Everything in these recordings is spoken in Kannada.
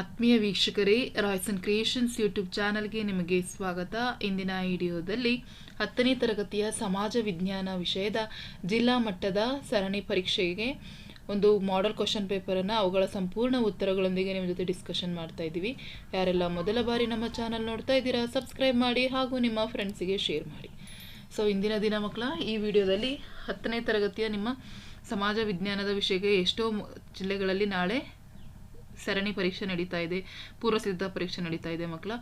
ಆತ್ಮೀಯ ವೀಕ್ಷಕರೇ, ರಾಯ್ಸನ್ ಕ್ರಿಯೇಷನ್ಸ್ ಯೂಟ್ಯೂಬ್ ಚಾನಲ್ಗೆ ನಿಮಗೆ ಸ್ವಾಗತ. ಇಂದಿನ ವಿಡಿಯೋದಲ್ಲಿ ಹತ್ತನೇ ತರಗತಿಯ ಸಮಾಜ ವಿಜ್ಞಾನ ವಿಷಯದ ಜಿಲ್ಲಾ ಮಟ್ಟದ ಸರಣಿ ಪರೀಕ್ಷೆಗೆ ಒಂದು ಮಾಡೆಲ್ ಕ್ವಶನ್ ಪೇಪರನ್ನು ಅವುಗಳ ಸಂಪೂರ್ಣ ಉತ್ತರಗಳೊಂದಿಗೆ ನಿಮ್ಮ ಜೊತೆ ಡಿಸ್ಕಷನ್ ಮಾಡ್ತಾ ಇದ್ದೀವಿ. ಯಾರೆಲ್ಲ ಮೊದಲ ಬಾರಿ ನಮ್ಮ ಚಾನಲ್ ನೋಡ್ತಾ ಇದ್ದೀರಾ ಸಬ್ಸ್ಕ್ರೈಬ್ ಮಾಡಿ ಹಾಗೂ ನಿಮ್ಮ ಫ್ರೆಂಡ್ಸಿಗೆ ಶೇರ್ ಮಾಡಿ. ಸೊ ಇಂದಿನ ದಿನ ಮಕ್ಕಳ, ಈ ವಿಡಿಯೋದಲ್ಲಿ ಹತ್ತನೇ ತರಗತಿಯ ನಿಮ್ಮ ಸಮಾಜ ವಿಜ್ಞಾನದ ವಿಷಯಕ್ಕೆ ಎಷ್ಟೋ ಜಿಲ್ಲೆಗಳಲ್ಲಿ ನಾಳೆ ಸರಣಿ ಪರೀಕ್ಷೆ ನಡೀತಾ ಇದೆ, ಪೂರ್ವಸಿದ್ಧ ಪರೀಕ್ಷೆ ನಡೀತಾ ಇದೆ ಮಕ್ಕಳ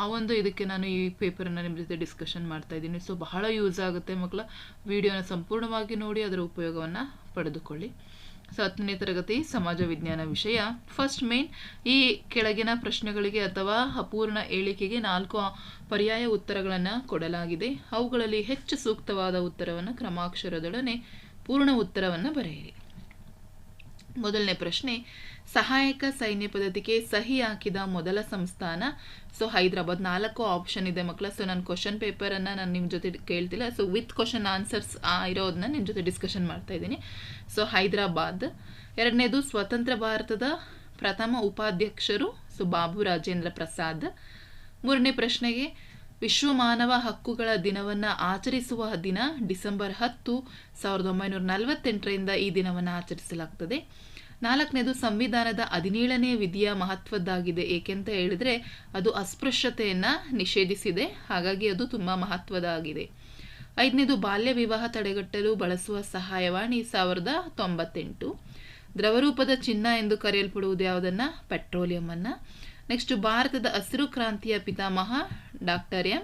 ಆ ಒಂದು ಇದಕ್ಕೆ ನಾನು ಈ ಪೇಪರನ್ನು ನಿಮ್ಮ ಜೊತೆ ಡಿಸ್ಕಷನ್ ಮಾಡ್ತಾ ಇದ್ದೀನಿ. ಸೊ ಬಹಳ ಯೂಸ್ ಆಗುತ್ತೆ ಮಕ್ಕಳ ವಿಡಿಯೋನ ಸಂಪೂರ್ಣವಾಗಿ ನೋಡಿ, ಅದರ ಉಪಯೋಗವನ್ನು ಪಡೆದುಕೊಳ್ಳಿ. ಸೊ ಹತ್ತನೇ ತರಗತಿ ಸಮಾಜ ವಿಜ್ಞಾನ ವಿಷಯ. ಫಸ್ಟ್ ಮೇನ್ ಈ ಕೆಳಗಿನ ಪ್ರಶ್ನೆಗಳಿಗೆ ಅಥವಾ ಅಪೂರ್ಣ ಹೇಳಿಕೆಗೆ ನಾಲ್ಕು ಪರ್ಯಾಯ ಉತ್ತರಗಳನ್ನು ಕೊಡಲಾಗಿದೆ. ಅವುಗಳಲ್ಲಿ ಹೆಚ್ಚು ಸೂಕ್ತವಾದ ಉತ್ತರವನ್ನು ಕ್ರಮಾಕ್ಷರದೊಡನೆ ಪೂರ್ಣ ಉತ್ತರವನ್ನು ಬರೆಯಿರಿ. ಮೊದಲನೇ ಪ್ರಶ್ನೆ ಸಹಾಯಕ ಸೈನ್ಯ ಪದ್ಧತಿಗೆ ಸಹಿ ಹಾಕಿದ ಮೊದಲ ಸಂಸ್ಥಾನ. ಸೊ ಹೈದರಾಬಾದ್ ನಾಲ್ಕು ಆಪ್ಷನ್ ಇದೆ ಮಕ್ಕಳ ಸೊ ನಾನು ಕ್ವಶನ್ ಪೇಪರನ್ನು ನಾನು ನಿಮ್ಮ ಜೊತೆ ಕೇಳ್ತಿಲ್ಲ. ಸೊ ವಿತ್ ಕ್ವಶನ್ ಆನ್ಸರ್ಸ್ ಇರೋದನ್ನ ನಿಮ್ಮ ಜೊತೆ ಡಿಸ್ಕಷನ್ ಮಾಡ್ತಾ ಇದ್ದೀನಿ. ಸೊ ಹೈದರಾಬಾದ್. ಎರಡನೇದು ಸ್ವತಂತ್ರ ಭಾರತದ ಪ್ರಥಮ ಉಪಾಧ್ಯಕ್ಷರು. ಸೊ ಬಾಬು ರಾಜೇಂದ್ರ ಪ್ರಸಾದ್. ಮೂರನೇ ಪ್ರಶ್ನೆಗೆ, ವಿಶ್ವ ಮಾನವ ಹಕ್ಕುಗಳ ದಿನವನ್ನು ಆಚರಿಸುವ ದಿನ ಡಿಸೆಂಬರ್ ಹತ್ತು, ಸಾವಿರದ ಒಂಬೈನೂರ ನಲವತ್ತೆಂಟರಿಂದ ಈ ದಿನವನ್ನು ಆಚರಿಸಲಾಗ್ತದೆ. ನಾಲ್ಕನೇದು ಸಂವಿಧಾನದ ಹದಿನೇಳನೇ ವಿಧಿಯ ಮಹತ್ವದ್ದಾಗಿದೆ. ಏಕೆಂತ ಹೇಳಿದ್ರೆ ಅದು ಅಸ್ಪೃಶ್ಯತೆಯನ್ನು ನಿಷೇಧಿಸಿದೆ. ಹಾಗಾಗಿ ಅದು ತುಂಬ ಮಹತ್ವದಾಗಿದೆ ಐದನೇದು ಬಾಲ್ಯ ವಿವಾಹ ತಡೆಗಟ್ಟಲು ಬಳಸುವ ಸಹಾಯವಾಣಿ ಸಾವಿರದ ತೊಂಬತ್ತೆಂಟು. ದ್ರವರೂಪದ ಚಿನ್ನ ಎಂದು ಕರೆಯಲ್ಪಡುವುದು ಯಾವುದನ್ನ? ಪೆಟ್ರೋಲಿಯಂ ಅನ್ನ. ನೆಕ್ಸ್ಟ್ ಭಾರತದ ಹಸಿರು ಕ್ರಾಂತಿಯ ಪಿತಾಮಹ ಡಾಕ್ಟರ್ ಎಂ.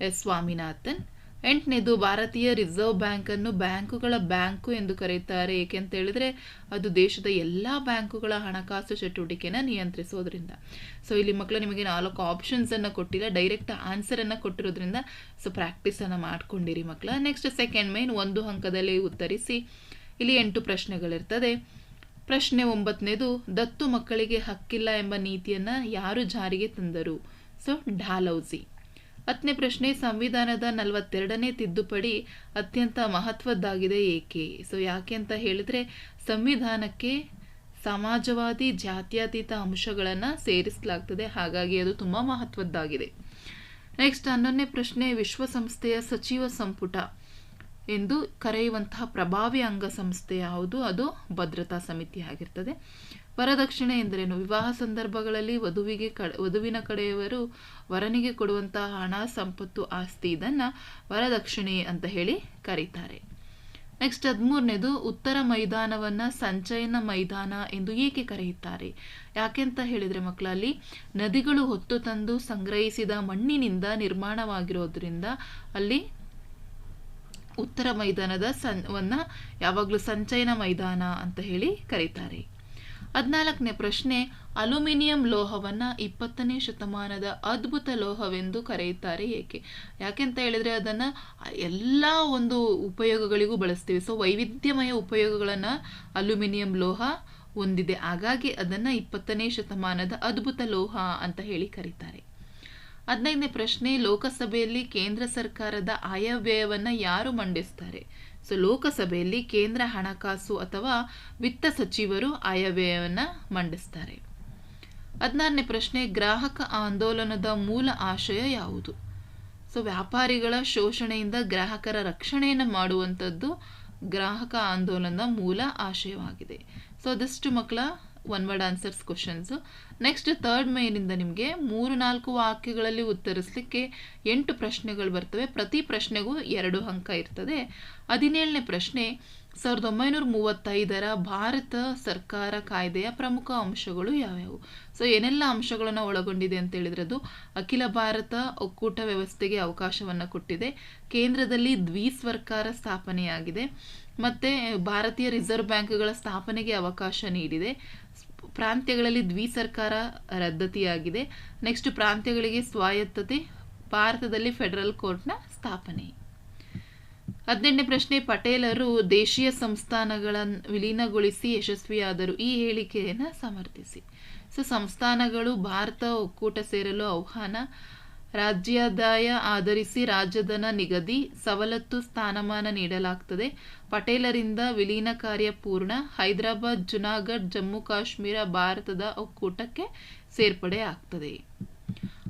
ಎಸ್. ಸ್ವಾಮಿನಾಥನ್. ಎಂಟನೇದು ಭಾರತೀಯ ರಿಸರ್ವ್ ಬ್ಯಾಂಕನ್ನು ಬ್ಯಾಂಕುಗಳ ಬ್ಯಾಂಕು ಎಂದು ಕರೆಯುತ್ತಾರೆ. ಏಕೆಂತ ಹೇಳಿದ್ರೆ ಅದು ದೇಶದ ಎಲ್ಲ ಬ್ಯಾಂಕುಗಳ ಹಣಕಾಸು ಚಟುವಟಿಕೆನ ನಿಯಂತ್ರಿಸೋದ್ರಿಂದ. ಸೊ ಇಲ್ಲಿ ಮಕ್ಕಳು ನಿಮಗೆ ನಾಲ್ಕು ಆಪ್ಷನ್ಸ್ ಅನ್ನು ಕೊಟ್ಟಿಲ್ಲ. ಡೈರೆಕ್ಟ್ ಆನ್ಸರ್ ಅನ್ನ ಕೊಟ್ಟಿರೋದ್ರಿಂದ ಸೊ ಪ್ರಾಕ್ಟೀಸ್ ಅನ್ನ ಮಾಡ್ಕೊಂಡಿರಿ ಮಕ್ಕಳ ನೆಕ್ಸ್ಟ್ ಸೆಕೆಂಡ್ ಮೇನ್ ಒಂದು ಅಂಕದಲ್ಲಿ ಉತ್ತರಿಸಿ. ಇಲ್ಲಿ ಎಂಟು ಪ್ರಶ್ನೆಗಳಿರ್ತದೆ. ಪ್ರಶ್ನೆ ಒಂಬತ್ತನೇದು ದತ್ತು ಮಕ್ಕಳಿಗೆ ಹಕ್ಕಿಲ್ಲ ಎಂಬ ನೀತಿಯನ್ನ ಯಾರು ಜಾರಿಗೆ ತಂದರು? ಸೊ ಢಾಲೌಸಿ ಹತ್ತನೇ ಪ್ರಶ್ನೆ, ಸಂವಿಧಾನದ ನಲವತ್ತೆರಡನೇ ತಿದ್ದುಪಡಿ ಅತ್ಯಂತ ಮಹತ್ವದ್ದಾಗಿದೆ ಏಕೆ? ಸೊ ಯಾಕೆ ಅಂತ ಹೇಳಿದ್ರೆ, ಸಂವಿಧಾನಕ್ಕೆ ಸಮಾಜವಾದಿ, ಜಾತ್ಯತೀತ ಅಂಶಗಳನ್ನು ಸೇರಿಸಲಾಗ್ತದೆ. ಹಾಗಾಗಿ ಅದು ತುಂಬ ಮಹತ್ವದ್ದಾಗಿದೆ. ನೆಕ್ಸ್ಟ್ ಹನ್ನೊಂದನೇ ಪ್ರಶ್ನೆ, ವಿಶ್ವಸಂಸ್ಥೆಯ ಸಚಿವ ಸಂಪುಟ ಎಂದು ಕರೆಯುವಂತಹ ಪ್ರಭಾವಿ ಅಂಗಸಂಸ್ಥೆ ಯಾವುದು? ಅದು ಭದ್ರತಾ ಸಮಿತಿ ಆಗಿರ್ತದೆ. ವರದಕ್ಷಿಣೆ ಎಂದರೇನು? ವಿವಾಹ ಸಂದರ್ಭಗಳಲ್ಲಿ ವಧುವಿಗೆ ವಧುವಿನ ಕಡೆಯವರು ವರನಿಗೆ ಕೊಡುವಂತಹ ಹಣ, ಸಂಪತ್ತು, ಆಸ್ತಿ ಇದನ್ನು ವರದಕ್ಷಿಣೆ ಅಂತ ಹೇಳಿ ಕರೀತಾರೆ. ನೆಕ್ಸ್ಟ್ ಹದಿಮೂರನೇದು, ಉತ್ತರ ಮೈದಾನವನ್ನ ಸಂಚಯನ ಮೈದಾನ ಎಂದು ಏಕೆ ಕರೆಯುತ್ತಾರೆ? ಯಾಕೆಂತ ಹೇಳಿದ್ರೆ ಮಕ್ಕಳಲ್ಲಿ ನದಿಗಳು ಹೊತ್ತು ತಂದು ಸಂಗ್ರಹಿಸಿದ ಮಣ್ಣಿನಿಂದ ನಿರ್ಮಾಣವಾಗಿರೋದ್ರಿಂದ ಅಲ್ಲಿ ಉತ್ತರ ಮೈದಾನದ ಸನ್ವನ್ನ ಯಾವಾಗಲೂ ಸಂಚಯನ ಮೈದಾನ ಅಂತ ಹೇಳಿ ಕರೀತಾರೆ. ಹದಿನಾಲ್ಕನೇ ಪ್ರಶ್ನೆ ಅಲ್ಯೂಮಿನಿಯಂ ಲೋಹವನ್ನ ಇಪ್ಪತ್ತನೇ ಶತಮಾನದ ಅದ್ಭುತ ಲೋಹವೆಂದು ಕರೆಯುತ್ತಾರೆ ಏಕೆ? ಯಾಕೆಂತ ಹೇಳಿದ್ರೆ ಅದನ್ನ ಎಲ್ಲ ಒಂದು ಉಪಯೋಗಗಳಿಗೂ ಬಳಸ್ತೀವಿ. ಸೊ ವೈವಿಧ್ಯಮಯ ಉಪಯೋಗಗಳನ್ನ ಅಲ್ಯೂಮಿನಿಯಂ ಲೋಹ ಹೊಂದಿದೆ. ಹಾಗಾಗಿ ಅದನ್ನ ಇಪ್ಪತ್ತನೇ ಶತಮಾನದ ಅದ್ಭುತ ಲೋಹ ಅಂತ ಹೇಳಿ ಕರೀತಾರೆ. ಹದಿನೈದನೇ ಪ್ರಶ್ನೆ, ಲೋಕಸಭೆಯಲ್ಲಿ ಕೇಂದ್ರ ಸರ್ಕಾರದ ಆಯವ್ಯಯವನ್ನು ಯಾರು ಮಂಡಿಸ್ತಾರೆ? ಸೊ ಲೋಕಸಭೆಯಲ್ಲಿ ಕೇಂದ್ರ ಹಣಕಾಸು ಅಥವಾ ವಿತ್ತ ಸಚಿವರು ಆಯವ್ಯಯವನ್ನು ಮಂಡಿಸ್ತಾರೆ. ಹದಿನಾರನೇ ಪ್ರಶ್ನೆ, ಗ್ರಾಹಕ ಆಂದೋಲನದ ಮೂಲ ಆಶಯ ಯಾವುದು? ಸೊ ವ್ಯಾಪಾರಿಗಳ ಶೋಷಣೆಯಿಂದ ಗ್ರಾಹಕರ ರಕ್ಷಣೆಯನ್ನು ಮಾಡುವಂಥದ್ದು ಗ್ರಾಹಕ ಆಂದೋಲನದ ಮೂಲ ಆಶಯವಾಗಿದೆ. ಸೊ ಅದಷ್ಟು ಮಕ್ಕಳ one word answers questions next third ಮೇನಿಂದ ನಿಮಗೆ ಮೂರು, ನಾಲ್ಕು ವಾಕ್ಯಗಳಲ್ಲಿ ಉತ್ತರಿಸಲಿಕ್ಕೆ ಎಂಟು ಪ್ರಶ್ನೆಗಳು ಬರ್ತವೆ. ಪ್ರತಿ ಪ್ರಶ್ನೆಗೂ ಎರಡು ಅಂಕ ಇರ್ತದೆ. ಹದಿನೇಳನೇ ಪ್ರಶ್ನೆ, ಸಾವಿರದ ಒಂಬೈನೂರ ಮೂವತ್ತೈದರ ಭಾರತ ಸರ್ಕಾರ ಕಾಯ್ದೆಯ ಪ್ರಮುಖ ಅಂಶಗಳು ಯಾವ್ಯಾವು? ಸೊ ಏನೆಲ್ಲ ಅಂಶಗಳನ್ನು ಒಳಗೊಂಡಿದೆ ಅಂತ ಹೇಳಿದ್ರೆ ಅದು ಅಖಿಲ ಭಾರತ ಒಕ್ಕೂಟ ವ್ಯವಸ್ಥೆಗೆ ಅವಕಾಶವನ್ನು ಕೊಟ್ಟಿದೆ. ಕೇಂದ್ರದಲ್ಲಿ ದ್ವಿಸರ್ಕಾರ ಸ್ಥಾಪನೆಯಾಗಿದೆ. ಮತ್ತು ಭಾರತೀಯ ರಿಸರ್ವ್ ಬ್ಯಾಂಕ್ಗಳ ಸ್ಥಾಪನೆಗೆ ಅವಕಾಶ ನೀಡಿದೆ. ಪ್ರಾಂತ್ಯಗಳಲ್ಲಿ ದ್ವಿಸರ್ಕಾರ ರದ್ದತಿಯಾಗಿದೆ. ನೆಕ್ಸ್ಟ್ ಪ್ರಾಂತ್ಯಗಳಿಗೆ ಸ್ವಾಯತ್ತತೆ, ಭಾರತದಲ್ಲಿ ಫೆಡರಲ್ ಕೋರ್ಟ್ನ ಸ್ಥಾಪನೆ. ಹದಿನೆಂಟನೇ ಪ್ರಶ್ನೆ, ಪಟೇಲರು ದೇಶೀಯ ಸಂಸ್ಥಾನಗಳನ್ನು ವಿಲೀನಗೊಳಿಸಿ ಯಶಸ್ವಿಯಾದರು. ಈ ಹೇಳಿಕೆಯನ್ನು ಸಮರ್ಥಿಸಿ. ಸೊ, ಸಂಸ್ಥಾನಗಳು ಭಾರತ ಒಕ್ಕೂಟ ಸೇರಲು ಆಹ್ವಾನ ರಾಜ್ಯಾದಾಯ ಆಧರಿಸಿ ರಾಜಧನ ನಿಗದಿ ಸವಲತ್ತು ಸ್ಥಾನಮಾನ ನೀಡಲಾಗ್ತದೆ. ಪಟೇಲರಿಂದ ವಿಲೀನ ಕಾರ್ಯ ಪೂರ್ಣ. ಹೈದರಾಬಾದ್ ಜುನಾಗಢ್ ಜಮ್ಮು, ಕಾಶ್ಮೀರ, ಭಾರತದ ಒಕ್ಕೂಟಕ್ಕೆ ಸೇರ್ಪಡೆ ಆಗ್ತದೆ.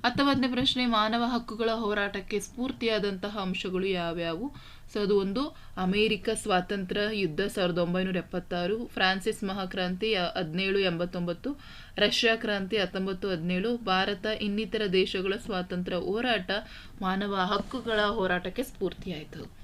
ಹತ್ತೊಂಬತ್ತನೇ ಪ್ರಶ್ನೆ, ಮಾನವ ಹಕ್ಕುಗಳ ಹೋರಾಟಕ್ಕೆ ಸ್ಫೂರ್ತಿಯಾದಂತಹ ಅಂಶಗಳು ಯಾವ್ಯಾವು? ಸೊ ಅದು ಒಂದು ಅಮೇರಿಕ ಸ್ವಾತಂತ್ರ್ಯ ಯುದ್ಧ ಸಾವಿರದ ಒಂಬೈನೂರ ಎಪ್ಪತ್ತಾರು, ಫ್ರಾನ್ಸಿಸ್ ಮಹಾಕ್ರಾಂತಿ ಹದಿನೇಳು, ಎಂಬತ್ತೊಂಬತ್ತು, ರಷ್ಯಾ ಕ್ರಾಂತಿ ಹತ್ತೊಂಬತ್ತು, ಹದಿನೇಳು, ಭಾರತ ಇನ್ನಿತರ ದೇಶಗಳ ಸ್ವಾತಂತ್ರ್ಯ ಹೋರಾಟ, ಮಾನವ ಹಕ್ಕುಗಳ ಹೋರಾಟಕ್ಕೆ ಸ್ಫೂರ್ತಿಯಾಯಿತು.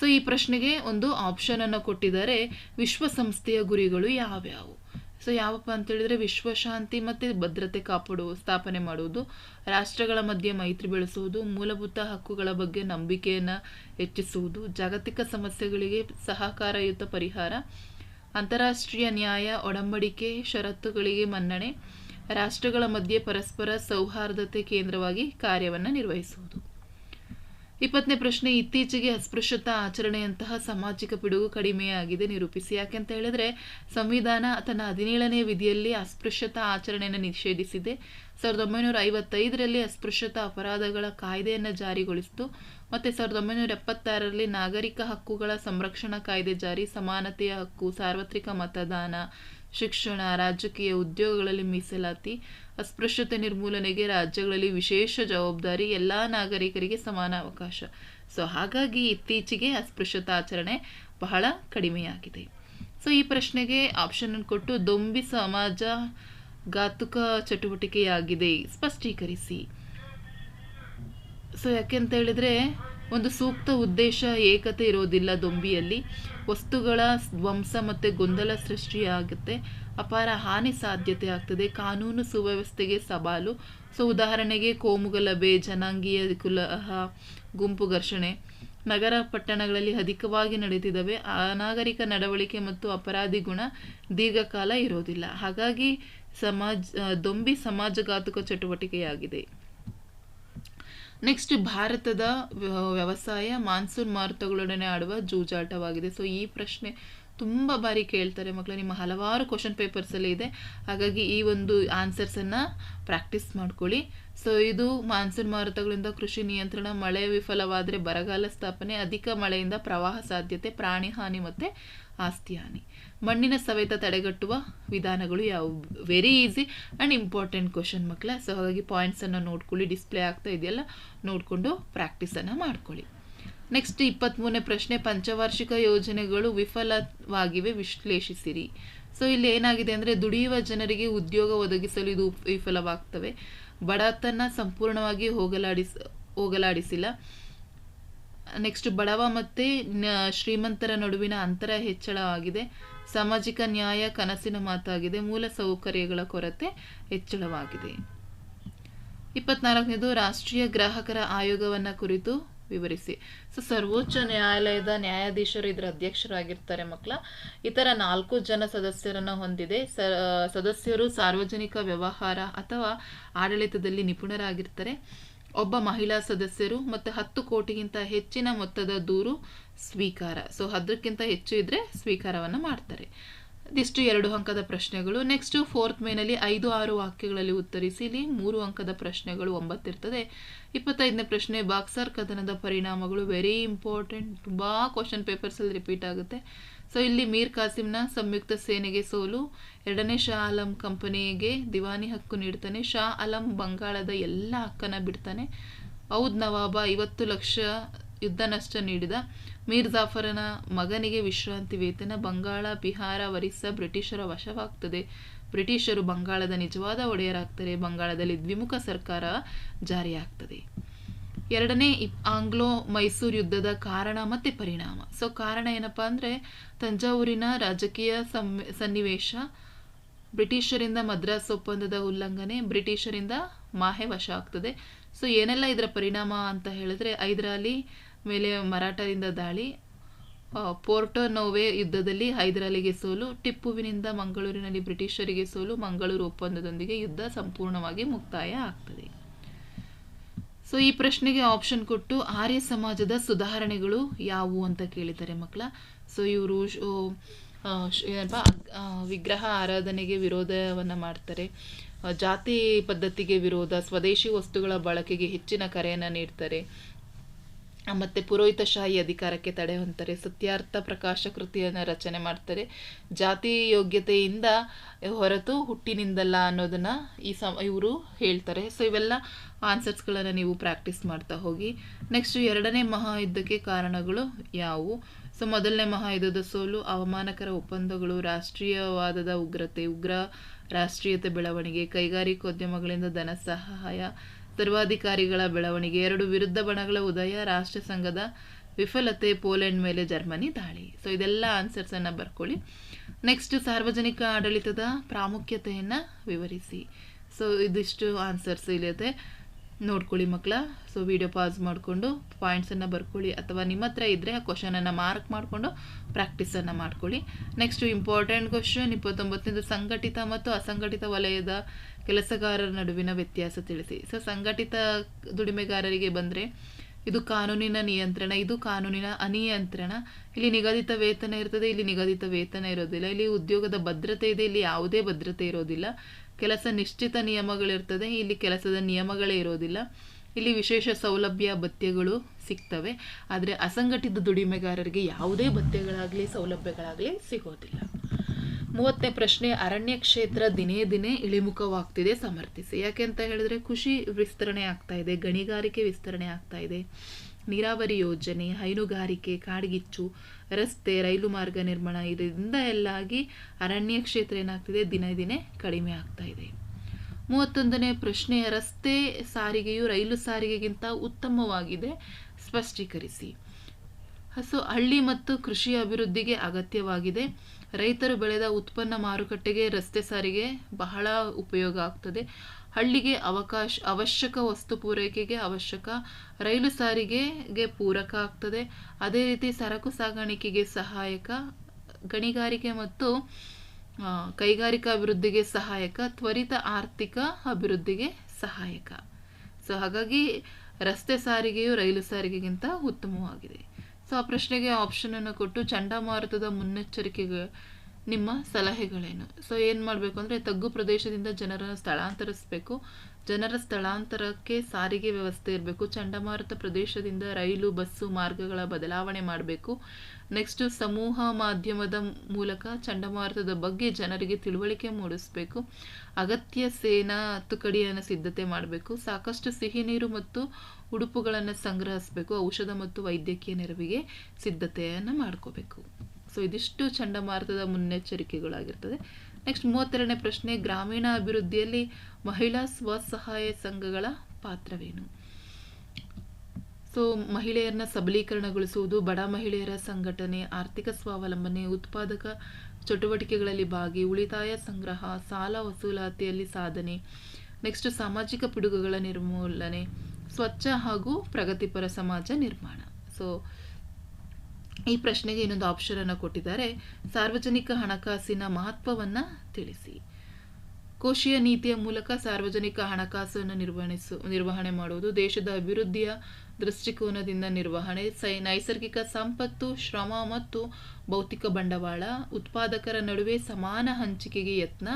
ಸೊ ಈ ಪ್ರಶ್ನೆಗೆ ಒಂದು ಆಪ್ಷನನ್ನು ಕೊಟ್ಟಿದ್ದಾರೆ, ವಿಶ್ವಸಂಸ್ಥೆಯ ಗುರಿಗಳು ಯಾವ್ಯಾವು? ಸೊ ಯಾವಪ್ಪ ಅಂತೇಳಿದರೆ ವಿಶ್ವಶಾಂತಿ ಮತ್ತು ಭದ್ರತೆ ಕಾಪಾಡು, ಸ್ಥಾಪನೆ ಮಾಡುವುದು, ರಾಷ್ಟ್ರಗಳ ಮಧ್ಯೆ ಮೈತ್ರಿ ಬೆಳೆಸುವುದು, ಮೂಲಭೂತ ಹಕ್ಕುಗಳ ಬಗ್ಗೆ ನಂಬಿಕೆಯನ್ನು ಹೆಚ್ಚಿಸುವುದು, ಜಾಗತಿಕ ಸಮಸ್ಯೆಗಳಿಗೆ ಸಹಕಾರಯುತ ಪರಿಹಾರ, ಅಂತಾರಾಷ್ಟ್ರೀಯ ನ್ಯಾಯ, ಒಡಂಬಡಿಕೆ, ಷರತ್ತುಗಳಿಗೆ ಮನ್ನಣೆ, ರಾಷ್ಟ್ರಗಳ ಮಧ್ಯೆ ಪರಸ್ಪರ ಸೌಹಾರ್ದತೆ ಕೇಂದ್ರವಾಗಿ ಕಾರ್ಯವನ್ನು ನಿರ್ವಹಿಸುವುದು. ಇಪ್ಪತ್ತನೇ ಪ್ರಶ್ನೆ, ಇತ್ತೀಚೆಗೆ ಅಸ್ಪೃಶ್ಯತಾ ಆಚರಣೆಯಂತಹ ಸಾಮಾಜಿಕ ಪಿಡುಗು ಕಡಿಮೆಯಾಗಿದೆ ನಿರೂಪಿಸಿ. ಯಾಕೆಂತ ಹೇಳಿದ್ರೆ, ಸಂವಿಧಾನ ತನ್ನ ಹದಿನೇಳನೇ ವಿಧಿಯಲ್ಲಿ ಅಸ್ಪೃಶ್ಯತಾ ಆಚರಣೆಯನ್ನು ನಿಷೇಧಿಸಿದೆ. ಸಾವಿರದ ಒಂಬೈನೂರ ಐವತ್ತೈದರಲ್ಲಿ ಅಸ್ಪೃಶ್ಯತಾ ಅಪರಾಧಗಳ ಕಾಯ್ದೆಯನ್ನು ಜಾರಿಗೊಳಿಸಿತು. ಮತ್ತು ಸಾವಿರದ ಒಂಬೈನೂರ ಎಪ್ಪತ್ತಾರರಲ್ಲಿ ನಾಗರಿಕ ಹಕ್ಕುಗಳ ಸಂರಕ್ಷಣಾ ಕಾಯ್ದೆ ಜಾರಿ, ಸಮಾನತೆಯ ಹಕ್ಕು, ಸಾರ್ವತ್ರಿಕ ಮತದಾನ ಶಿಕ್ಷಣ, ರಾಜಕೀಯ ಉದ್ಯೋಗಗಳಲ್ಲಿ ಮೀಸಲಾತಿ, ಅಸ್ಪೃಶ್ಯತೆ ನಿರ್ಮೂಲನೆಗೆ ರಾಜ್ಯಗಳಲ್ಲಿ ವಿಶೇಷ ಜವಾಬ್ದಾರಿ ಎಲ್ಲ ನಾಗರಿಕರಿಗೆ ಸಮಾನ ಅವಕಾಶ. ಸೊ ಹಾಗಾಗಿ ಇತ್ತೀಚೆಗೆ ಅಸ್ಪೃಶ್ಯತಾ ಆಚರಣೆ ಬಹಳ ಕಡಿಮೆಯಾಗಿದೆ. ಸೊ ಈ ಪ್ರಶ್ನೆಗೆ ಆಪ್ಷನ್ ಕೊಟ್ಟು ದೊಂಬಿ ಸಮಾಜ ಘಾತುಕ ಚಟುವಟಿಕೆಯಾಗಿದೆ. ಸ್ಪಷ್ಟೀಕರಿಸಿ. ಸೊ ಯಾಕೆಂತ ಹೇಳಿದ್ರೆ ಒಂದು ಸೂಕ್ತ ಉದ್ದೇಶ ಏಕತೆ ಇರೋದಿಲ್ಲ ದೊಂಬಿಯಲ್ಲಿ. ವಸ್ತುಗಳ ಧ್ವಂಸ ಮತ್ತು ಗೊಂದಲ ಸೃಷ್ಟಿಯಾಗುತ್ತೆ. ಅಪಾರ ಹಾನಿ ಸಾಧ್ಯತೆ ಆಗ್ತದೆ. ಕಾನೂನು ಸುವ್ಯವಸ್ಥೆಗೆ ಸವಾಲು. ಸೊ, ಉದಾಹರಣೆಗೆ ಕೋಮುಗಲಭೆ ಜನಾಂಗೀಯ ಕುಲಹ, ಗುಂಪು ಘರ್ಷಣೆ. ನಗರ ಪಟ್ಟಣಗಳಲ್ಲಿ ಅಧಿಕವಾಗಿ ನಡೀತಿದ್ದಾವೆ ಅನಾಗರಿಕ ನಡವಳಿಕೆ ಮತ್ತು ಅಪರಾಧಿ ಗುಣ ದೀರ್ಘಕಾಲ ಇರೋದಿಲ್ಲ. ಹಾಗಾಗಿ ಸಮಾಜ, ದೊಂಬಿ ಸಮಾಜಘಾತುಕ ಚಟುವಟಿಕೆಯಾಗಿದೆ. ನೆಕ್ಸ್ಟ್ ಭಾರತದ ವ್ಯವಸಾಯ, ಮಾನ್ಸೂನ್ ಮಾರುತಗಳೊಡನೆ ಆಡುವ ಜೂಜಾಟವಾಗಿದೆ. ಸೊ ಈ ಪ್ರಶ್ನೆ ತುಂಬ ಬಾರಿ ಕೇಳ್ತಾರೆ ಮಕ್ಕಳು ನಿಮ್ಮ ಹಲವಾರು ಕ್ವಶನ್ ಪೇಪರ್ಸಲ್ಲಿ ಇದೆ. ಹಾಗಾಗಿ ಈ ಒಂದು ಆನ್ಸರ್ಸನ್ನು ಪ್ರಾಕ್ಟೀಸ್ ಮಾಡ್ಕೊಳ್ಳಿ. ಸೊ ಇದು ಮಾನ್ಸೂನ್ ಮಾರುತಗಳಿಂದ ಕೃಷಿ ನಿಯಂತ್ರಣ, ಮಳೆ ವಿಫಲವಾದರೆ ಬರಗಾಲ ಸ್ಥಾಪನೆ, ಅಧಿಕ ಮಳೆಯಿಂದ ಪ್ರವಾಹ ಸಾಧ್ಯತೆ, ಪ್ರಾಣಿ ಹಾನಿ ಮತ್ತು ಆಸ್ತಿ ಹಾನಿ. ಮಣ್ಣಿನ ಸವೆತ ತಡೆಗಟ್ಟುವ ವಿಧಾನಗಳು ಯಾವುವು? Very easy and important question ಮಕ್ಕಳ. ಸೊ ಹಾಗಾಗಿ ಪಾಯಿಂಟ್ಸನ್ನು ನೋಡ್ಕೊಳ್ಳಿ ಡಿಸ್ಪ್ಲೇ ಆಗ್ತಾ ಇದೆಯಲ್ಲ, ನೋಡಿಕೊಂಡು ಪ್ರಾಕ್ಟೀಸನ್ನು ಮಾಡ್ಕೊಳ್ಳಿ. ನೆಕ್ಸ್ಟ್ ಇಪ್ಪತ್ತ್ಮೂರನೇ ಪ್ರಶ್ನೆ, ಪಂಚವಾರ್ಷಿಕ ಯೋಜನೆಗಳು ವಿಫಲವಾಗಿವೆ, ವಿಶ್ಲೇಷಿಸಿರಿ. ಸೊ ಇಲ್ಲಿ ಏನಾಗಿದೆ ಅಂದರೆ, ದುಡಿಯುವ ಜನರಿಗೆ ಉದ್ಯೋಗ ಒದಗಿಸಲು ಇದು ವಿಫಲವಾಗ್ತವೆ. ಬಡತನ ಸಂಪೂರ್ಣವಾಗಿ ಹೋಗಲಾಡಿಸ, ಹೋಗಲಾಡಿಸಿಲ್ಲ. ನೆಕ್ಸ್ಟ್ ಬಡವ ಮತ್ತು ಶ್ರೀಮಂತರ ನಡುವಿನ ಅಂತರ ಹೆಚ್ಚಳವಾಗಿದೆ ಸಾಮಾಜಿಕ ನ್ಯಾಯ ಕನಸಿನ ಮಾತಾಗಿದೆ. ಮೂಲ ಸೌಕರ್ಯಗಳ ಕೊರತೆ ಹೆಚ್ಚಳವಾಗಿದೆ. ಇಪ್ಪತ್ನಾಲ್ಕನೇದು, ರಾಷ್ಟ್ರೀಯ ಗ್ರಾಹಕರ ಆಯೋಗವನ್ನು ಕುರಿತು ವಿವರಿಸಿ. ಸೊ, ಸರ್ವೋಚ್ಚ ನ್ಯಾಯಾಲಯದ ನ್ಯಾಯಾಧೀಶರು ಇದರ ಅಧ್ಯಕ್ಷರಾಗಿರ್ತಾರೆ ಮಕ್ಕಳ. ಇತರ ನಾಲ್ಕು ಜನ ಸದಸ್ಯರನ್ನು ಹೊಂದಿದೆ. ಸದಸ್ಯರು ಸಾರ್ವಜನಿಕ ವ್ಯವಹಾರ ಅಥವಾ ಆಡಳಿತದಲ್ಲಿ ನಿಪುಣರಾಗಿರ್ತಾರೆ. ಒಬ್ಬ ಮಹಿಳಾ ಸದಸ್ಯರು ಮತ್ತು ಹತ್ತು ಕೋಟಿಗಿಂತ ಹೆಚ್ಚಿನ ಮೊತ್ತದ ದೂರು ಸ್ವೀಕಾರ. ಸೊ ಅದಕ್ಕಿಂತ ಹೆಚ್ಚು ಇದ್ದರೆ ಸ್ವೀಕಾರವನ್ನು ಮಾಡ್ತಾರೆ. ಇದಿಷ್ಟು ಎರಡು ಅಂಕದ ಪ್ರಶ್ನೆಗಳು. ನೆಕ್ಸ್ಟು ಫೋರ್ತ್ ಮೇನಲ್ಲಿ ಐದು, ಆರು ವಾಕ್ಯಗಳಲ್ಲಿ ಉತ್ತರಿಸಿ. ಇಲ್ಲಿ ಮೂರು ಅಂಕದ ಪ್ರಶ್ನೆಗಳು ಒಂಬತ್ತಿರ್ತದೆ ಇಪ್ಪತ್ತೈದನೇ ಪ್ರಶ್ನೆ, ಬಾಕ್ಸರ್ ಕದನದ ಪರಿಣಾಮಗಳು ವೆರಿ ಇಂಪಾರ್ಟೆಂಟ್ ತುಂಬ ಕ್ವಶನ್ ಪೇಪರ್ಸಲ್ಲಿ ರಿಪೀಟ್ ಆಗುತ್ತೆ. ಸೊ ಇಲ್ಲಿ ಮೀರ್ ಕಾಸಿಮ್ನ ಸಂಯುಕ್ತ ಸೇನೆಗೆ ಸೋಲು, ಎರಡನೇ ಶಾ ಆಲಂ ಕಂಪನಿಗೆ ದಿವಾನಿ ಹಕ್ಕು ನೀಡ್ತಾನೆ. ಶಾ ಆಲಂ ಬಂಗಾಳದ ಎಲ್ಲ ಹಕ್ಕನ್ನು ಬಿಡ್ತಾನೆ. ಔದ್ ನವಾಬ ಐವತ್ತು ಲಕ್ಷ ಯುದ್ಧ ನಷ್ಟ ನೀಡಿದ. ಮೀರ್ ಜಾಫರನ ಮಗನಿಗೆ ವಿಶ್ರಾಂತಿ ವೇತನ. ಬಂಗಾಳ, ಬಿಹಾರ, ಒರಿಸ್ಸಾ, ಬ್ರಿಟಿಷರ ವಶವಾಗ್ತದೆ. ಬ್ರಿಟಿಷರು ಬಂಗಾಳದ ನಿಜವಾದ ಒಡೆಯರಾಗ್ತಾರೆ. ಬಂಗಾಳದಲ್ಲಿ ದ್ವಿಮುಖ ಸರ್ಕಾರ ಜಾರಿಯಾಗ್ತದೆ. ಎರಡನೇ ಆಂಗ್ಲೋ ಮೈಸೂರು ಯುದ್ಧದ ಕಾರಣ ಮತ್ತು ಪರಿಣಾಮ. ಸೊ ಕಾರಣ ಏನಪ್ಪ ಅಂದರೆ, ತಂಜಾವೂರಿನ ರಾಜಕೀಯ ಸನ್ನಿವೇಶ, ಬ್ರಿಟಿಷರಿಂದ ಮದ್ರಾಸ್ ಒಪ್ಪಂದದ ಉಲ್ಲಂಘನೆ, ಬ್ರಿಟಿಷರಿಂದ ಮಾಹೆ ವಶ ಆಗ್ತದೆ. ಸೊ ಏನೆಲ್ಲ ಇದರ ಪರಿಣಾಮ ಅಂತ ಹೇಳಿದ್ರೆ, ಹೈದರಾಲಿ ಮೇಲೆ ಮರಾಠರಿಂದ ದಾಳಿ ಪೋರ್ಟೋ ನೋವೆ ಯುದ್ಧದಲ್ಲಿ ಹೈದರಾಲಿಗೆ ಸೋಲು, ಟಿಪ್ಪುವಿನಿಂದ ಮಂಗಳೂರಿನಲ್ಲಿ ಬ್ರಿಟಿಷರಿಗೆ ಸೋಲು, ಮಂಗಳೂರು ಒಪ್ಪಂದದೊಂದಿಗೆ ಯುದ್ಧ ಸಂಪೂರ್ಣವಾಗಿ ಮುಕ್ತಾಯ ಆಗ್ತದೆ. ಸೊ ಈ ಪ್ರಶ್ನೆಗೆ ಆಪ್ಷನ್ ಕೊಟ್ಟು ಆರ್ಯ ಸಮಾಜದ ಸುಧಾರಣೆಗಳು ಯಾವುವು ಅಂತ ಕೇಳಿದ್ದಾರೆ ಮಕ್ಕಳ. ಸೊ ಇವರು ಏನಪ್ಪ ವಿಗ್ರಹ ಆರಾಧನೆಗೆ ವಿರೋಧವನ್ನು ಮಾಡ್ತಾರೆ. ಜಾತಿ ಪದ್ಧತಿಗೆ ವಿರೋಧ, ಸ್ವದೇಶಿ ವಸ್ತುಗಳ ಬಳಕೆಗೆ ಹೆಚ್ಚಿನ ಕರೆಯನ್ನು ನೀಡ್ತಾರೆ. ಮತ್ತೆ ಪುರೋಹಿತಶಾಹಿ ಅಧಿಕಾರಕ್ಕೆ ತಡೆ ಹೊಂತಾರೆ ಸತ್ಯಾರ್ಥ ಪ್ರಕಾಶ ಕೃತಿಯನ್ನು ರಚನೆ ಮಾಡ್ತಾರೆ. ಜಾತಿ ಯೋಗ್ಯತೆಯಿಂದ ಹೊರತು ಹುಟ್ಟಿನಿಂದಲ್ಲ ಅನ್ನೋದನ್ನು ಈ ಸಮ, ಇವರು ಹೇಳ್ತಾರೆ. ಸೊ ಇವೆಲ್ಲ ಆನ್ಸರ್ಸ್ಗಳನ್ನು ನೀವು ಪ್ರಾಕ್ಟೀಸ್ ಮಾಡ್ತಾ ಹೋಗಿ. ನೆಕ್ಸ್ಟ್ ಎರಡನೇ ಮಹಾಯುದ್ಧಕ್ಕೆ ಕಾರಣಗಳು ಯಾವುವು? ಸೊ ಮೊದಲನೇ ಮಹಾಯುದ್ಧದ ಸೋಲು, ಅವಮಾನಕರ ಒಪ್ಪಂದಗಳು, ರಾಷ್ಟ್ರೀಯವಾದದ ಉಗ್ರತೆ, ಉಗ್ರ ರಾಷ್ಟ್ರೀಯತೆ ಬೆಳವಣಿಗೆ, ಕೈಗಾರಿಕೋದ್ಯಮಗಳಿಂದ ಧನ ಸಹಾಯ ಸರ್ವಾಧಿಕಾರಿಗಳ ಬೆಳವಣಿಗೆ, ಎರಡು ವಿರುದ್ಧ ಬಣಗಳ ಉದಯ, ರಾಷ್ಟ್ರ ಸಂಘದ ವಿಫಲತೆ, ಪೋಲೆಂಡ್ ಮೇಲೆ ಜರ್ಮನಿ ದಾಳಿ. ಸೊ ಇದೆಲ್ಲ ಆನ್ಸರ್ಸನ್ನು ಬರ್ಕೊಳ್ಳಿ. ನೆಕ್ಸ್ಟ್ ಸಾರ್ವಜನಿಕ ಆಡಳಿತದ ಪ್ರಾಮುಖ್ಯತೆಯನ್ನು ವಿವರಿಸಿ. ಸೊ ಇದಿಷ್ಟು ಆನ್ಸರ್ಸ್ ಇಲ್ಲದೆ. ನೋಡ್ಕೊಳ್ಳಿ ಮಕ್ಕಳ. ಸೊ ವಿಡಿಯೋ ಪಾಸ್ ಮಾಡಿಕೊಂಡು ಪಾಯಿಂಟ್ಸನ್ನು ಬರ್ಕೊಳ್ಳಿ. ಅಥವಾ ನಿಮ್ಮ ಹತ್ರ ಇದ್ದರೆ ಆ ಕ್ವಶನನ್ನು ಮಾರ್ಕ್ ಮಾಡಿಕೊಂಡು ಪ್ರಾಕ್ಟೀಸನ್ನು ಮಾಡ್ಕೊಳ್ಳಿ. ನೆಕ್ಸ್ಟ್ ಇಂಪಾರ್ಟೆಂಟ್ ಕ್ವಶನ್ ಇಪ್ಪತ್ತೊಂಬತ್ತನೇದು ಸಂಘಟಿತ ಮತ್ತು ಅಸಂಘಟಿತ ವಲಯದ ಕೆಲಸಗಾರರ ನಡುವಿನ ವ್ಯತ್ಯಾಸ ತಿಳಿಸಿ. ಸೊ, ಸಂಘಟಿತ ದುಡಿಮೆಗಾರರಿಗೆ ಬಂದರೆ ಇದು ಕಾನೂನಿನ ನಿಯಂತ್ರಣ, ಇದು ಕಾನೂನಿನ ಅನಿಯಂತ್ರಣ. ಇಲ್ಲಿ ನಿಗದಿತ ವೇತನ ಇರ್ತದೆ, ಇಲ್ಲಿ ನಿಗದಿತ ವೇತನ ಇರೋದಿಲ್ಲ. ಇಲ್ಲಿ ಉದ್ಯೋಗದ ಭದ್ರತೆ ಇದೆ, ಇಲ್ಲಿ ಯಾವುದೇ ಭದ್ರತೆ ಇರೋದಿಲ್ಲ. ಕೆಲಸ ನಿಶ್ಚಿತ ನಿಯಮಗಳಿರ್ತದೆ, ಇಲ್ಲಿ ಕೆಲಸದ ನಿಯಮಗಳೇ ಇರೋದಿಲ್ಲ. ಇಲ್ಲಿ ವಿಶೇಷ ಸೌಲಭ್ಯ ಭತ್ಯಗಳು ಸಿಗ್ತವೆ. ಆದರೆ ಅಸಂಘಟಿತ ದುಡಿಮೆಗಾರರಿಗೆ ಯಾವುದೇ ಭತ್ಯೆಗಳಾಗಲಿ, ಸೌಲಭ್ಯಗಳಾಗಲಿ ಸಿಗೋದಿಲ್ಲ. ಮೂವತ್ತನೇ ಪ್ರಶ್ನೆ, ಅರಣ್ಯ ಕ್ಷೇತ್ರ ದಿನೇ ದಿನೇ ಇಳಿಮುಖವಾಗ್ತಿದೆ, ಸಮರ್ಥಿಸಿ. ಯಾಕೆ ಅಂತ ಹೇಳಿದ್ರೆ, ಕೃಷಿ ವಿಸ್ತರಣೆ ಆಗ್ತಾ ಇದೆ, ಗಣಿಗಾರಿಕೆ ವಿಸ್ತರಣೆ ಆಗ್ತಾ ಇದೆ. ನೀರಾವರಿ ಯೋಜನೆ, ಹೈನುಗಾರಿಕೆ, ಕಾಡ್ಗಿಚ್ಚು, ರಸ್ತೆ, ರೈಲು ಮಾರ್ಗ ನಿರ್ಮಾಣ ಇದರಿಂದ ಎಲ್ಲಾಗಿ ಅರಣ್ಯ ಕ್ಷೇತ್ರ ಏನಾಗ್ತಿದೆ, ದಿನೇ ದಿನೇ ಕಡಿಮೆ ಆಗ್ತಾ ಇದೆ. ಮೂವತ್ತೊಂದನೇ ಪ್ರಶ್ನೆ, ರಸ್ತೆ ಸಾರಿಗೆಯು ರೈಲು ಸಾರಿಗೆಗಿಂತ ಉತ್ತಮವಾಗಿದೆ, ಸ್ಪಷ್ಟೀಕರಿಸಿ. ಹಸು ಹಳ್ಳಿ ಮತ್ತು ಕೃಷಿ ಅಭಿವೃದ್ಧಿಗೆ ಅಗತ್ಯವಾಗಿದೆ. ರೈತರು ಬೆಳೆದ ಉತ್ಪನ್ನ ಮಾರುಕಟ್ಟೆಗೆ ರಸ್ತೆ ಸಾರಿಗೆ ಬಹಳ ಉಪಯೋಗ ಆಗ್ತದೆ. ಹಳ್ಳಿಗೆ ಅವಕಾಶ, ಅವಶ್ಯಕ ವಸ್ತು ಪೂರೈಕೆಗೆ ಅವಶ್ಯಕ, ರೈಲು ಸಾರಿಗೆಗೆ ಪೂರಕ ಆಗ್ತದೆ. ಅದೇ ರೀತಿ ಸರಕು ಸಾಗಾಣಿಕೆಗೆ ಸಹಾಯಕ, ಗಣಿಗಾರಿಕೆ ಮತ್ತು ಕೈಗಾರಿಕಾ ಅಭಿವೃದ್ಧಿಗೆ ಸಹಾಯಕ, ತ್ವರಿತ ಆರ್ಥಿಕ ಅಭಿವೃದ್ಧಿಗೆ ಸಹಾಯಕ. ಸೊ, ಹಾಗಾಗಿ ರಸ್ತೆ ಸಾರಿಗೆಯು ರೈಲು ಸಾರಿಗೆಗಿಂತ ಉತ್ತಮವಾಗಿದೆ. ಸೊ ಆ ಪ್ರಶ್ನೆಗೆ ಆಪ್ಷನನ್ನು ಕೊಟ್ಟು ಚಂಡಮಾರುತದ ಮುನ್ನೆಚ್ಚರಿಕೆಗೆ ನಿಮ್ಮ ಸಲಹೆಗಳೇನು? ಸೊ ಏನು ಮಾಡಬೇಕು ಅಂದರೆ ತಗ್ಗು ಪ್ರದೇಶದಿಂದ ಜನರನ್ನು ಸ್ಥಳಾಂತರಿಸಬೇಕು. ಜನರ ಸ್ಥಳಾಂತರಕ್ಕೆ ಸಾರಿಗೆ ವ್ಯವಸ್ಥೆ ಇರಬೇಕು. ಚಂಡಮಾರುತ ಪ್ರದೇಶದಿಂದ ರೈಲು, ಬಸ್ಸು ಮಾರ್ಗಗಳ ಬದಲಾವಣೆ ಮಾಡಬೇಕು. ನೆಕ್ಸ್ಟ್ ಸಮೂಹ ಮಾಧ್ಯಮದ ಮೂಲಕ ಚಂಡಮಾರುತದ ಬಗ್ಗೆ ಜನರಿಗೆ ತಿಳುವಳಿಕೆ ಮೂಡಿಸಬೇಕು. ಅಗತ್ಯ ಸೇನಾ ತುಕಡಿಯನ್ನು ಸಿದ್ಧತೆ ಮಾಡಬೇಕು. ಸಾಕಷ್ಟು ಸಿಹಿ ನೀರು ಮತ್ತು ಉಡುಪುಗಳನ್ನು ಸಂಗ್ರಹಿಸಬೇಕು, ಔಷಧ ಮತ್ತು ವೈದ್ಯಕೀಯ ನೆರವಿಗೆ ಸಿದ್ಧತೆಯನ್ನು ಮಾಡ್ಕೋಬೇಕು. ಸೊ ಇದಿಷ್ಟು ಚಂಡಮಾರುತದ ಮುನ್ನೆಚ್ಚರಿಕೆಗಳಾಗಿರ್ತದೆ. ನೆಕ್ಸ್ಟ್ ಮೂವತ್ತೆರಡನೇ ಪ್ರಶ್ನೆ ಗ್ರಾಮೀಣ ಅಭಿವೃದ್ಧಿಯಲ್ಲಿ ಮಹಿಳಾ ಸ್ವಸಹಾಯ ಸಂಘಗಳ ಪಾತ್ರವೇನು? ಸೊ ಮಹಿಳೆಯರನ್ನ ಸಬಲೀಕರಣಗೊಳಿಸುವುದು, ಬಡ ಮಹಿಳೆಯರ ಸಂಘಟನೆ, ಆರ್ಥಿಕ ಸ್ವಾವಲಂಬನೆ, ಉತ್ಪಾದಕ ಚಟುವಟಿಕೆಗಳಲ್ಲಿ ಭಾಗಿ, ಉಳಿತಾಯ ಸಂಗ್ರಹ, ಸಾಲ ವಸೂಲಾತಿಯಲ್ಲಿ ಸಾಧನೆ ನೆಕ್ಸ್ಟ್ ಸಾಮಾಜಿಕ ಪಿಡುಗುಗಳ ನಿರ್ಮೂಲನೆ ಸ್ವಚ್ಛ ಹಾಗೂ ಪ್ರಗತಿಪರ ಸಮಾಜ ನಿರ್ಮಾಣ. ಸೊ ಈ ಪ್ರಶ್ನೆಗೆ ಇನ್ನೊಂದು ಆಪ್ಷನ್ ಅನ್ನು ಕೊಟ್ಟಿದ್ದಾರೆ. ಸಾರ್ವಜನಿಕ ಹಣಕಾಸಿನ ಮಹತ್ವವನ್ನ ತಿಳಿಸಿ. ಕೋಶೀಯ ನೀತಿಯ ಮೂಲಕ ಸಾರ್ವಜನಿಕ ಹಣಕಾಸನ್ನು ನಿರ್ವಹಿಸು ನಿರ್ವಹಣೆ ಮಾಡುವುದು ದೇಶದ ಅಭಿವೃದ್ಧಿಯ ದೃಷ್ಟಿಕೋನದಿಂದ ನಿರ್ವಹಣೆ, ಸೈ, ನೈಸರ್ಗಿಕ ಸಂಪತ್ತು, ಶ್ರಮ ಮತ್ತು ಭೌತಿಕ ಬಂಡವಾಳ, ಉತ್ಪಾದಕರ ನಡುವೆ ಸಮಾನ ಹಂಚಿಕೆಗೆ ಯತ್ನ,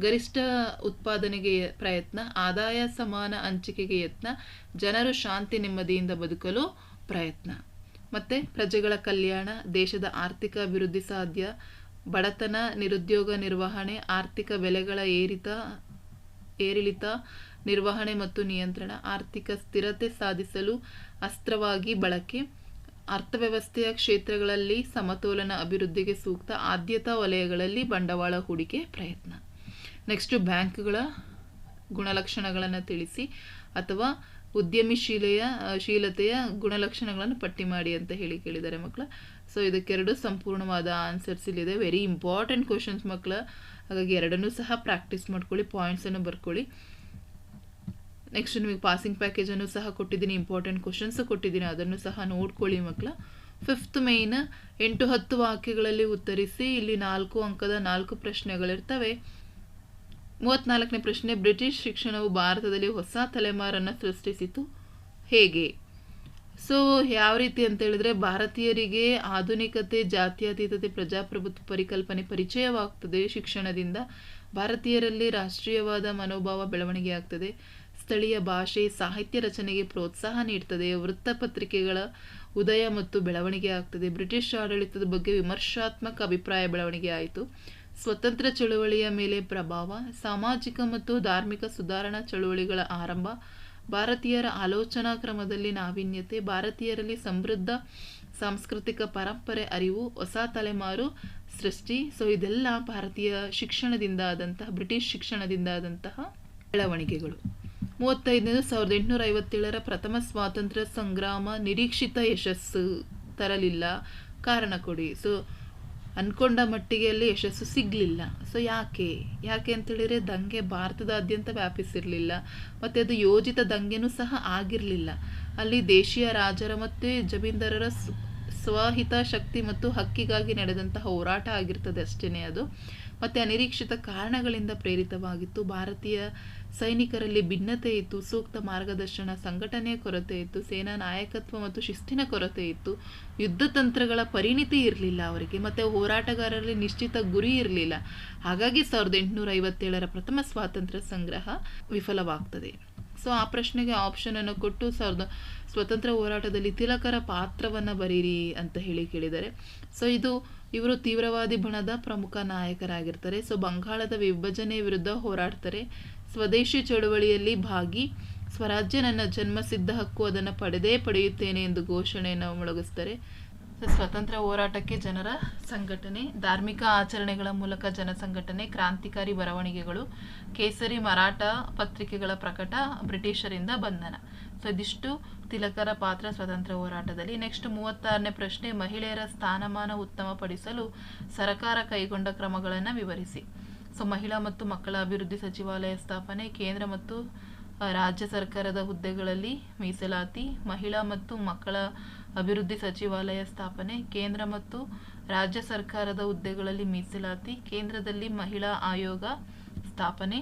ಗರಿಷ್ಠ ಉತ್ಪಾದನೆಗೆ ಪ್ರಯತ್ನ, ಆದಾಯ ಸಮಾನ ಹಂಚಿಕೆಗೆ ಯತ್ನ, ಜನರು ಶಾಂತಿ ನೆಮ್ಮದಿಯಿಂದ ಬದುಕಲು ಪ್ರಯತ್ನ. ಮತ್ತು ಪ್ರಜೆಗಳ ಕಲ್ಯಾಣ, ದೇಶದ ಆರ್ಥಿಕ ಅಭಿವೃದ್ಧಿ ಸಾಧ್ಯ ಬಡತನ ನಿರುದ್ಯೋಗ ನಿರ್ವಹಣೆ, ಆರ್ಥಿಕ ಬೆಲೆಗಳ ಏರಿತ, ಏರಿಳಿತ ನಿರ್ವಹಣೆ ಮತ್ತು ನಿಯಂತ್ರಣ, ಆರ್ಥಿಕ ಸ್ಥಿರತೆ ಸಾಧಿಸಲು ಅಸ್ತ್ರವಾಗಿ ಬಳಕೆ, ಅರ್ಥವ್ಯವಸ್ಥೆಯ ಕ್ಷೇತ್ರಗಳಲ್ಲಿ ಸಮತೋಲನ ಅಭಿವೃದ್ಧಿಗೆ ಸೂಕ್ತ ಆದ್ಯತಾ ವಲಯಗಳಲ್ಲಿ ಬಂಡವಾಳ ಹೂಡಿಕೆ ಪ್ರಯತ್ನ. ನೆಕ್ಸ್ಟು ಬ್ಯಾಂಕ್ಗಳ ಗುಣಲಕ್ಷಣಗಳನ್ನು ತಿಳಿಸಿ ಅಥವಾ ಉದ್ಯಮಿಶೀಲೆಯ, ಶೀಲತೆಯ ಗುಣಲಕ್ಷಣಗಳನ್ನು ಪಟ್ಟಿ ಮಾಡಿ ಅಂತ ಹೇಳಿ ಕೇಳಿದ್ದಾರೆ ಮಕ್ಕಳ. ಸೊ ಇದಕ್ಕೆರಡು ಸಂಪೂರ್ಣವಾದ ಆನ್ಸರ್ಸ್ ಇಲ್ಲಿದೆ. ವೆರಿ ಇಂಪಾರ್ಟೆಂಟ್ ಕ್ವಶನ್ಸ್ ಮಕ್ಕಳ ಹಾಗಾಗಿ ಎರಡನ್ನೂ ಸಹ ಪ್ರಾಕ್ಟೀಸ್ ಮಾಡ್ಕೊಳ್ಳಿ ಪಾಯಿಂಟ್ಸನ್ನು ಬರ್ಕೊಳ್ಳಿ. ನೆಕ್ಸ್ಟ್ ನಿಮಗೆ ಪಾಸಿಂಗ್ ಪ್ಯಾಕೇಜನ್ನು ಸಹ ಕೊಟ್ಟಿದ್ದೀನಿ ಇಂಪಾರ್ಟೆಂಟ್ ಕ್ವಶನ್ಸ್ ಕೊಟ್ಟಿದ್ದೀನಿ. ಅದನ್ನು ಸಹ ನೋಡ್ಕೊಳ್ಳಿ ಮಕ್ಕಳ ಫಿಫ್ತ್ ಮೇಯ್ನ್ ಎಂಟು ಹತ್ತು ವಾಕ್ಯಗಳಲ್ಲಿ ಉತ್ತರಿಸಿ, ಇಲ್ಲಿ ನಾಲ್ಕು ಅಂಕದ ನಾಲ್ಕು ಪ್ರಶ್ನೆಗಳಿರ್ತವೆ. ಮೂವತ್ನಾಲ್ಕನೇ ಪ್ರಶ್ನೆ, ಬ್ರಿಟಿಷ್ ಶಿಕ್ಷಣವು ಭಾರತದಲ್ಲಿ ಹೊಸ ತಲೆಮಾರನ್ನು ಸೃಷ್ಟಿಸಿತು. ಹೇಗೆ? ಸೊ ಯಾವ ರೀತಿ ಅಂತ ಹೇಳಿದ್ರೆ ಭಾರತೀಯರಿಗೆ ಆಧುನಿಕತೆ, ಜಾತ್ಯತೀತತೆ, ಪ್ರಜಾಪ್ರಭುತ್ವ ಪರಿಕಲ್ಪನೆ ಪರಿಚಯವಾಗ್ತದೆ ಶಿಕ್ಷಣದಿಂದ. ಭಾರತೀಯರಲ್ಲಿ ರಾಷ್ಟ್ರೀಯವಾದ ಮನೋಭಾವ ಬೆಳವಣಿಗೆ ಆಗ್ತದೆ. ಸ್ಥಳೀಯ ಭಾಷೆ, ಸಾಹಿತ್ಯ ರಚನೆಗೆ ಪ್ರೋತ್ಸಾಹ ನೀಡ್ತದೆ. ವೃತ್ತಪತ್ರಿಕೆಗಳ ಉದಯ ಮತ್ತು ಬೆಳವಣಿಗೆ ಆಗ್ತದೆ. ಬ್ರಿಟಿಷ್ ಆಡಳಿತದ ಬಗ್ಗೆ ವಿಮರ್ಶಾತ್ಮಕ ಅಭಿಪ್ರಾಯ ಬೆಳವಣಿಗೆ ಆಯಿತು. ಸ್ವತಂತ್ರ ಚಳುವಳಿಯ ಮೇಲೆ ಪ್ರಭಾವ, ಸಾಮಾಜಿಕ ಮತ್ತು ಧಾರ್ಮಿಕ ಸುಧಾರಣಾ ಚಳುವಳಿಗಳ ಆರಂಭ ಭಾರತೀಯರ ಆಲೋಚನಾ ಕ್ರಮದಲ್ಲಿ ನಾವೀನ್ಯತೆ, ಭಾರತೀಯರಲ್ಲಿ ಸಮೃದ್ಧ ಸಾಂಸ್ಕೃತಿಕ ಪರಂಪರೆ ಅರಿವು, ಹೊಸ ತಲೆಮಾರು ಸೃಷ್ಟಿ. ಸೊ ಇದೆಲ್ಲ ಭಾರತೀಯ ಶಿಕ್ಷಣದಿಂದ ಆದಂತಹ ಬ್ರಿಟಿಷ್ ಶಿಕ್ಷಣದಿಂದ ಆದಂತಹ ಬೆಳವಣಿಗೆಗಳು. ಮೂವತ್ತೈದನೇದು ಸಾವಿರದ ಎಂಟುನೂರ ಐವತ್ತೇಳರ ಪ್ರಥಮ ಸ್ವಾತಂತ್ರ್ಯ ಸಂಗ್ರಾಮ ನಿರೀಕ್ಷಿತ ಯಶಸ್ಸು ತರಲಿಲ್ಲ. ಕಾರಣ ಕೊಡಿ. ಸೊ ಅನ್ಕೊಂಡ ಮಟ್ಟಿಗೆ ಅಲ್ಲಿ ಯಶಸ್ಸು ಸಿಗಲಿಲ್ಲ. ಸೊ ಯಾಕೆ? ಯಾಕೆ ಅಂತೇಳಿದರೆ ದಂಗೆ ಭಾರತದಾದ್ಯಂತ ವ್ಯಾಪಿಸಿರಲಿಲ್ಲ. ಮತ್ತು ಅದು ಯೋಜಿತ ದಂಗೆನೂ ಸಹ ಆಗಿರಲಿಲ್ಲ. ಅಲ್ಲಿ ದೇಶೀಯ ರಾಜರ ಮತ್ತು ಜಮೀನ್ದಾರರ ಸ್- ಸ್ವಹಿತಾಸಕ್ತಿ ಮತ್ತು ಹಕ್ಕಿಗಾಗಿ ನಡೆದಂತಹ ಹೋರಾಟ ಆಗಿರ್ತದೆ ಅಷ್ಟೇ ಅದು. ಮತ್ತು ಅನಿರೀಕ್ಷಿತ ಕಾರಣಗಳಿಂದ ಪ್ರೇರಿತವಾಗಿತ್ತು. ಭಾರತೀಯ ಸೈನಿಕರಲ್ಲಿ ಭಿನ್ನತೆ ಇತ್ತು, ಸೂಕ್ತ ಮಾರ್ಗದರ್ಶನ, ಸಂಘಟನೆಯ ಕೊರತೆ ಇತ್ತು, ಸೇನಾ ನಾಯಕತ್ವ ಮತ್ತು ಶಿಸ್ತಿನ ಕೊರತೆ ಇತ್ತು. ಯುದ್ಧ ತಂತ್ರಗಳ ಪರಿಣಿತಿ ಇರಲಿಲ್ಲ ಅವರಿಗೆ, ಮತ್ತು ಹೋರಾಟಗಾರರಲ್ಲಿ ನಿಶ್ಚಿತ ಗುರಿ ಇರಲಿಲ್ಲ. ಹಾಗಾಗಿ ಸಾವಿರದ ಎಂಟುನೂರ ಐವತ್ತೇಳರ ಪ್ರಥಮ ಸ್ವಾತಂತ್ರ್ಯ ಸಂಗ್ರಹ ವಿಫಲವಾಗ್ತದೆ. ಸೊ ಆ ಪ್ರಶ್ನೆಗೆ ಆಪ್ಷನ್ ಅನ್ನು ಕೊಟ್ಟು ಸಾವಿರದ ಸ್ವತಂತ್ರ ಹೋರಾಟದಲ್ಲಿ ತಿಲಕರ ಪಾತ್ರವನ್ನು ಬರೀರಿ ಅಂತ ಹೇಳಿ ಕೇಳಿದ್ದಾರೆ. ಸೊ ಇದು ಇವರು ತೀವ್ರವಾದಿ ಬಣದ ಪ್ರಮುಖ ನಾಯಕರಾಗಿರ್ತಾರೆ. ಸೊ ಬಂಗಾಳದ ವಿಭಜನೆ ವಿರುದ್ಧ ಹೋರಾಡ್ತಾರೆ. ಸ್ವದೇಶಿ ಚಳುವಳಿಯಲ್ಲಿ ಭಾಗಿ. ಸ್ವರಾಜ್ಯ ನನ್ನ ಜನ್ಮಸಿದ್ಧ ಹಕ್ಕು ಅದನ್ನು ಪಡೆದೇ ಪಡೆಯುತ್ತೇನೆ ಎಂದು ಘೋಷಣೆಯನ್ನು ಮೊಳಗಿಸ್ತಾರೆ ಸ್ವತಂತ್ರ ಹೋರಾಟಕ್ಕೆ ಜನರ ಸಂಘಟನೆ, ಧಾರ್ಮಿಕ ಆಚರಣೆಗಳ ಮೂಲಕ ಜನಸಂಘಟನೆ, ಕ್ರಾಂತಿಕಾರಿ ಬರವಣಿಗೆಗಳು, ಕೇಸರಿ ಮರಾಠ ಪತ್ರಿಕೆಗಳ ಪ್ರಕಟ, ಬ್ರಿಟಿಷರಿಂದ ಬಂಧನ. ಸೊ ಇದಿಷ್ಟು ತಿಲಕರ ಪಾತ್ರ ಸ್ವತಂತ್ರ ಹೋರಾಟದಲ್ಲಿ. ನೆಕ್ಸ್ಟ್ ಮೂವತ್ತಾರನೇ ಪ್ರಶ್ನೆ, ಮಹಿಳೆಯರ ಸ್ಥಾನಮಾನ ಉತ್ತಮಪಡಿಸಲು ಸರ್ಕಾರ ಕೈಗೊಂಡ ಕ್ರಮಗಳನ್ನು ವಿವರಿಸಿ. ಸೊ ಮಹಿಳಾ ಮತ್ತು ಮಕ್ಕಳ ಅಭಿವೃದ್ಧಿ ಸಚಿವಾಲಯ ಸ್ಥಾಪನೆ, ಕೇಂದ್ರ ಮತ್ತು ರಾಜ್ಯ ಸರ್ಕಾರದ ಹುದ್ದೆಗಳಲ್ಲಿ ಮೀಸಲಾತಿ, ಮಹಿಳಾ ಮತ್ತು ಮಕ್ಕಳ ಅಭಿವೃದ್ಧಿ ಸಚಿವಾಲಯ ಸ್ಥಾಪನೆ, ಕೇಂದ್ರ ಮತ್ತು ರಾಜ್ಯ ಸರ್ಕಾರದ ಹುದ್ದೆಗಳಲ್ಲಿ ಮೀಸಲಾತಿ, ಕೇಂದ್ರದಲ್ಲಿ ಮಹಿಳಾ ಆಯೋಗ ಸ್ಥಾಪನೆ,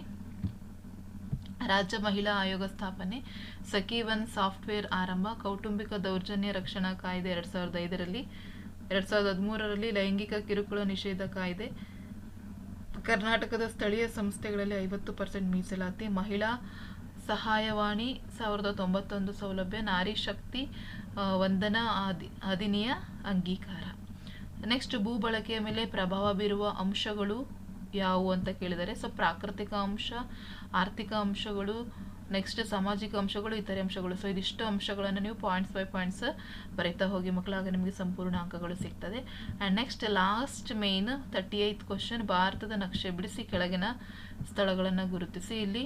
ರಾಜ್ಯ ಮಹಿಳಾ ಆಯೋಗ ಸ್ಥಾಪನೆ ಸಖಿ ಒನ್ ಸಾಫ್ಟ್ವೇರ್ ಆರಂಭ, ಕೌಟುಂಬಿಕ ದೌರ್ಜನ್ಯ ರಕ್ಷಣಾ ಕಾಯ್ದೆ ಎರಡ್ ಸಾವಿರದ ಐದರಲ್ಲಿ, ಎರಡ್ ಸಾವಿರದ ಹದಿಮೂರರಲ್ಲಿ ಲೈಂಗಿಕ ಕಿರುಕುಳ ನಿಷೇಧ ಕಾಯ್ದೆ, ಕರ್ನಾಟಕದ ಸ್ಥಳೀಯ ಸಂಸ್ಥೆಗಳಲ್ಲಿ ಐವತ್ತು ಪರ್ಸೆಂಟ್ ಮೀಸಲಾತಿ, ಮಹಿಳಾ ಸಹಾಯವಾಣಿ ಸಾವಿರದ ತೊಂಬತ್ತೊಂದು ಸೌಲಭ್ಯ ನಾರಿ ಶಕ್ತಿ ವಂದನಾ ಆದಿ ಅಧಿನಿಯ ಅಂಗೀಕಾರ. ನೆಕ್ಸ್ಟ್ ಭೂ ಬಳಕೆಯ ಮೇಲೆ ಪ್ರಭಾವ ಬೀರುವ ಅಂಶಗಳು ಯಾವುವು ಅಂತ ಕೇಳಿದರೆ ಸೊ ಪ್ರಾಕೃತಿಕ ಅಂಶ, ಆರ್ಥಿಕ ಅಂಶಗಳು ನೆಕ್ಸ್ಟ್ ಸಾಮಾಜಿಕ ಅಂಶಗಳು, ಇತರೆ ಅಂಶಗಳು. ಸೊ ಇದಿಷ್ಟು ಅಂಶಗಳನ್ನು ನೀವು ಪಾಯಿಂಟ್ಸ್ ಬೈ ಪಾಯಿಂಟ್ಸ್ ಬರೀತಾ ಹೋಗಿ ಮಕ್ಕಳಾಗ ನಿಮಗೆ ಸಂಪೂರ್ಣ ಅಂಕಗಳು ಸಿಗ್ತದೆ. And next last main thirty eight question ಭಾರತದ ನಕ್ಷೆ ಬಿಡಿಸಿ ಕೆಳಗಿನ ಸ್ಥಳಗಳನ್ನು ಗುರುತಿಸಿ. ಇಲ್ಲಿ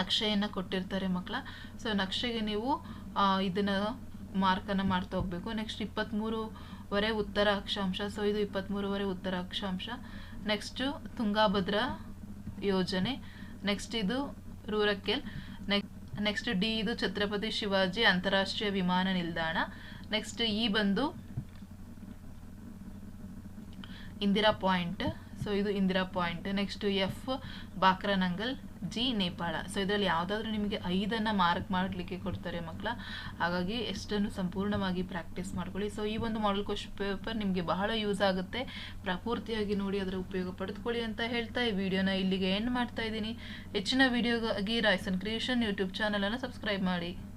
ನಕ್ಷೆಯನ್ನು ಕೊಟ್ಟಿರ್ತಾರೆ ಮಕ್ಕಳ. ಸೊ ನಕ್ಷೆಗೆ ನೀವು ಇದನ್ನು ಮಾರ್ಕನ್ನು ಮಾಡ್ತಾ ಹೋಗಬೇಕು. ನೆಕ್ಸ್ಟ್ ಇಪ್ಪತ್ತ್ಮೂರುವರೆ ಉತ್ತರ ಅಕ್ಷಾಂಶ. ಸೊ ಇದು ಇಪ್ಪತ್ತ್ಮೂರುವರೆ ಉತ್ತರ ಅಕ್ಷಾಂಶ. ನೆಕ್ಸ್ಟು ತುಂಗಾಭದ್ರ ಯೋಜನೆ. ನೆಕ್ಸ್ಟ್ ಇದು ರೂರಕ್ಕೆಲ್. ನೆಕ್ಸ್ಟ್ ನೆಕ್ಸ್ಟ್ ಡಿ ಇದು ಛತ್ರಪತಿ ಶಿವಾಜಿ ಅಂತಾರಾಷ್ಟ್ರೀಯ ವಿಮಾನ ನಿಲ್ದಾಣ. ನೆಕ್ಸ್ಟ್ ಇ ಬಂದು ಇಂದಿರಾ ಪಾಯಿಂಟ್. ಸೊ ಇದು Indira point. Next F Bhakra Nangal G Nepal. So ಇದರಲ್ಲಿ ಯಾವುದಾದ್ರೂ ನಿಮಗೆ ಐದನ್ನು ಮಾರ್ಕ್ ಮಾಡಲಿಕ್ಕೆ ಕೊಡ್ತಾರೆ ಮಕ್ಕಳ. ಹಾಗಾಗಿ ಎಷ್ಟನ್ನು ಸಂಪೂರ್ಣವಾಗಿ ಪ್ರಾಕ್ಟೀಸ್ ಮಾಡ್ಕೊಳ್ಳಿ. ಸೊ ಈ ಒಂದು ಮಾಡಲ್ ಕ್ವಶನ್ ಪೇಪರ್ ನಿಮಗೆ ಬಹಳ ಯೂಸ್ ಆಗುತ್ತೆ. ಪ್ರಪೂರ್ತಿಯಾಗಿ ನೋಡಿ ಅದರ ಉಪಯೋಗ ಪಡೆದುಕೊಳ್ಳಿ ಅಂತ ಹೇಳ್ತಾ ಈ ವಿಡಿಯೋನ ಇಲ್ಲಿಗೆ ಎಂಡ್ ಮಾಡ್ತಾ ಇದ್ದೀನಿ. ಹೆಚ್ಚಿನ ವಿಡಿಯೋಗಾಗಿ ರಾಯ್ಸನ್ ಕ್ರಿಯೇಷನ್ ಯೂಟ್ಯೂಬ್ ಚಾನಲನ್ನು ಸಬ್ಸ್ಕ್ರೈಬ್ ಮಾಡಿ.